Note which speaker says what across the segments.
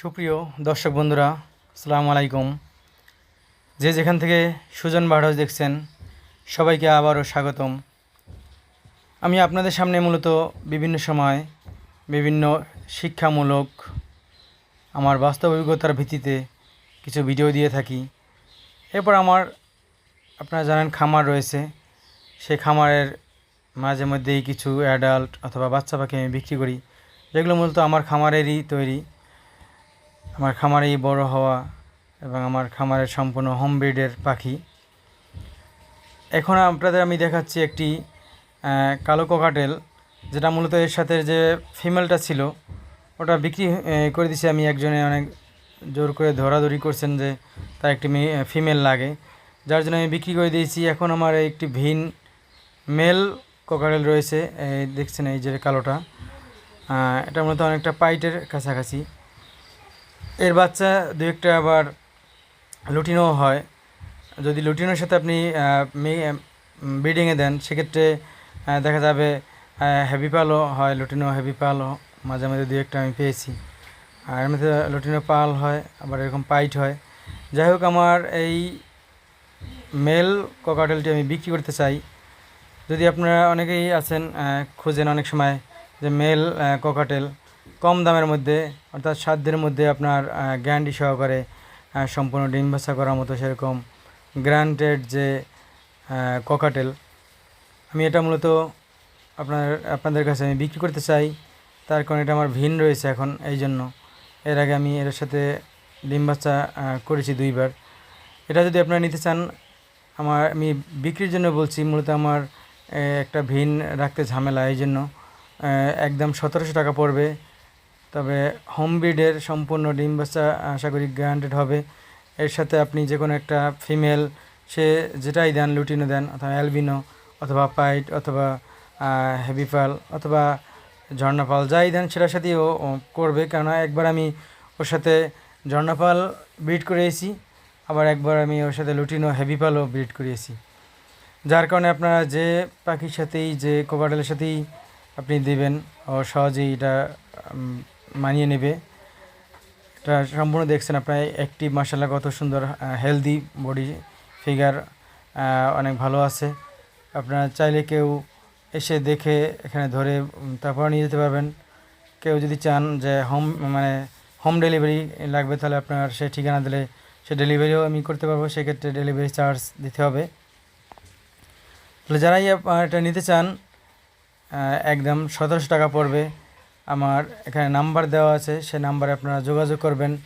Speaker 1: সুপ্রিয় দর্শক বন্ধুরা, আসসালামু আলাইকুম। যে যেখান থেকে সুজন বাড়াজ দেখছেন, সবাইকে আবারও স্বাগতম। আমি আপনাদের সামনে মূলত বিভিন্ন সময় বিভিন্ন শিক্ষামূলক আমার বাস্তব অভিজ্ঞতার ভিত্তিতে কিছু ভিডিও দিয়ে থাকি। এরপর আমার, আপনারা জানেন খামার রয়েছে। সেই খামারের মাঝে মধ্যেই কিছু অ্যাডাল্ট অথবা বাচ্চা পাখি আমি বিক্রি করি। যেগুলো মূলত আমার খামারেরই তৈরি। আমার খামারেই বড় হওয়া এবং আমার খামারের সম্পূর্ণ হোম ব্রিডের পাখি। এখন আপনাদের আমি দেখাচ্ছি একটি কালো কোকাটেল যেটা মূলত এর সাথে যে ফিমেলটা ছিল, ওটা বিক্রি করে দিছি। আমি একজনে অনেক জোর করে ধরাধরি করছেন যে তার একটি ফিমেল লাগে। যার জন্য আমি বিক্রি করে দিয়েছি। এখন আমার একটি ভিন মেল কোকাটেল রয়েছে। এই দেখছেন এই যে কালোটা। এটা মূলত অনেকটা পাইটের কাছাকাছি। এর বাচ্চা দু একটা আবার লুটিনো হয়। যদি লুটিনোর সাথে আপনি ব্রিডিংয়ে দেন, সেক্ষেত্রে দেখা যাবে হেভি পালও হয়, লুটিনো হ্যাভি পালও। মাঝে মাঝে দু একটা আমি পেয়েছি। আর এর মধ্যে লুটিনো পাল হয়, আবার এরকম পাইট হয়। যাই হোক, আমার এই মেল ককাটেলটি আমি বিক্রি করতে চাই। যদি আপনারা অনেকেই আছেন খুঁজেন অনেক সময় যে মেল ককাটেল কম দামের মধ্যে, অর্থাৎ সাধ্যের মধ্যে আপনার গ্যারান্টি সহকারে সম্পূর্ণ ডিম বাচ্চা করার মতো সেরকম গ্রান্টেড যে ককাটেল আমি এটা মূলত আপনার, আপনাদের কাছে আমি বিক্রি করতে চাই। তার কারণ এটা আমার ভিন রয়েছে এখন, এই জন্য। এর আগে আমি এর সাথে ডিম বাচ্চা করেছি দুইবার। এটা যদি আপনারা নিতে চান, আমার, আমি বিক্রির জন্য বলছি, মূলত আমার একটা ভিন রাখতে ঝামেলা, এই জন্য একদম সতেরোশো টাকা পড়বে। তবে হোম ব্রিডের সম্পূর্ণ ডিম বাচ্চা আশা করি গ্যারান্টেড হবে। এর সাথে আপনি যে কোনো একটা ফিমেল সে যেটাই দেন লুটিনো দেন, অথবা অ্যালবিনো অথবা পাইট অথবা হেভি পাল অথবা ঝর্ণা পাল যাই দেন, সেটার সাথেই ও করবে। কেননা একবার আমি ওর সাথে ঝর্ণা পাল ব্রিড করিয়েছি, আবার একবার আমি ওর সাথে লুটিনো হেভি পালও ব্রিড করিয়েছি। যার কারণে আপনারা যে পাখির সাথেই, যে কোকাটেলের সাথেই আপনি দেবেন, ও সহজেই এটা মানিয়ে নেবে। এটা সম্পূর্ণ দেখছেন আপনার একটি মার্শাল্লাহ কত সুন্দর হেলদি বডি ফিগার অনেক ভালো আছে। আপনারা চাইলে কেউ এসে দেখে এখানে ধরে তারপর নিয়ে যেতে পারবেন। কেউ যদি চান যে হোম মানে হোম ডেলিভারি লাগবে, তাহলে আপনার সে ঠিকানা দিলে সে ডেলিভারিও আমি করতে পারব, সেক্ষেত্রে ডেলিভারি চার্জ দিতে হবে। তাহলে যারাই এটা নিতে চান একদম সতেরোশো টাকা পড়বে। আমার এখানে নাম্বার দেওয়া আছে, সে নাম্বারে আপনারা যোগাযোগ করবেন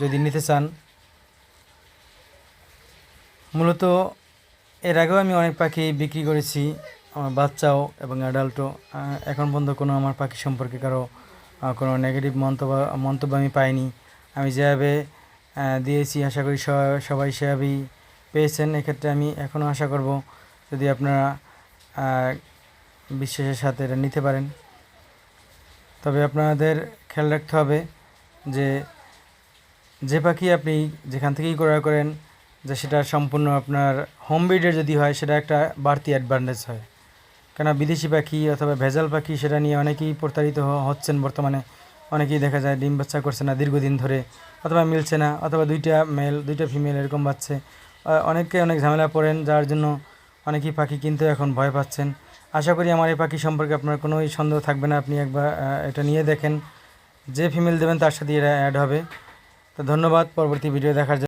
Speaker 1: যদি নিতে চান। মূলত এর আগেও আমি অনেক পাখি বিক্রি করেছি, আমার বাচ্চাও এবং অ্যাডাল্টও এখন পর্যন্ত কোনো আমার পাখি সম্পর্কে কারও কোনো নেগেটিভ মন্তব্য মন্তব্য আমি পাইনি। আমি যেভাবে দিয়েছি, আশা করি সবাই- সেভাবেই পেয়েছেন। এক্ষেত্রে আমি এখনও আশা করব যদি আপনারা বিশ্বাসের সাথে এটা নিতে পারেন। তবে আপনাদের খেয়াল রাখতে হবে যে যে পাখি আপনি যেখান থেকেই ক্রয় করেন, যে সেটা সম্পূর্ণ আপনার হোম ব্রিডের যদি হয়, সেটা একটা বাড়তি অ্যাডভান্টেজ হয়। কেন বিদেশি পাখি অথবা ভেজাল পাখি সেটা নিয়ে অনেকেই প্রতারিত হচ্ছেন বর্তমানে। অনেকেই দেখা যায় ডিম বাচ্চা করছে না দীর্ঘদিন ধরে, অথবা মিলছে না, অথবা দুইটা মেল দুইটা ফিমেল এরকম বাচ্চে। অনেকে অনেক ঝামেলা পড়েন, যার জন্য অনেকেই পাখি কিনতে এখন ভয় পাচ্ছেন। আশা করি আমার এই পাখি সম্পর্কে আপনার কোনো সন্দেহ থাকবে না। আপনি একবার এটা নিয়ে দেখেন। যে ফিমেল দেবেন তার সাথে এটা অ্যাড হবে। তো ধন্যবাদ, পরবর্তী ভিডিও দেখার জন্য।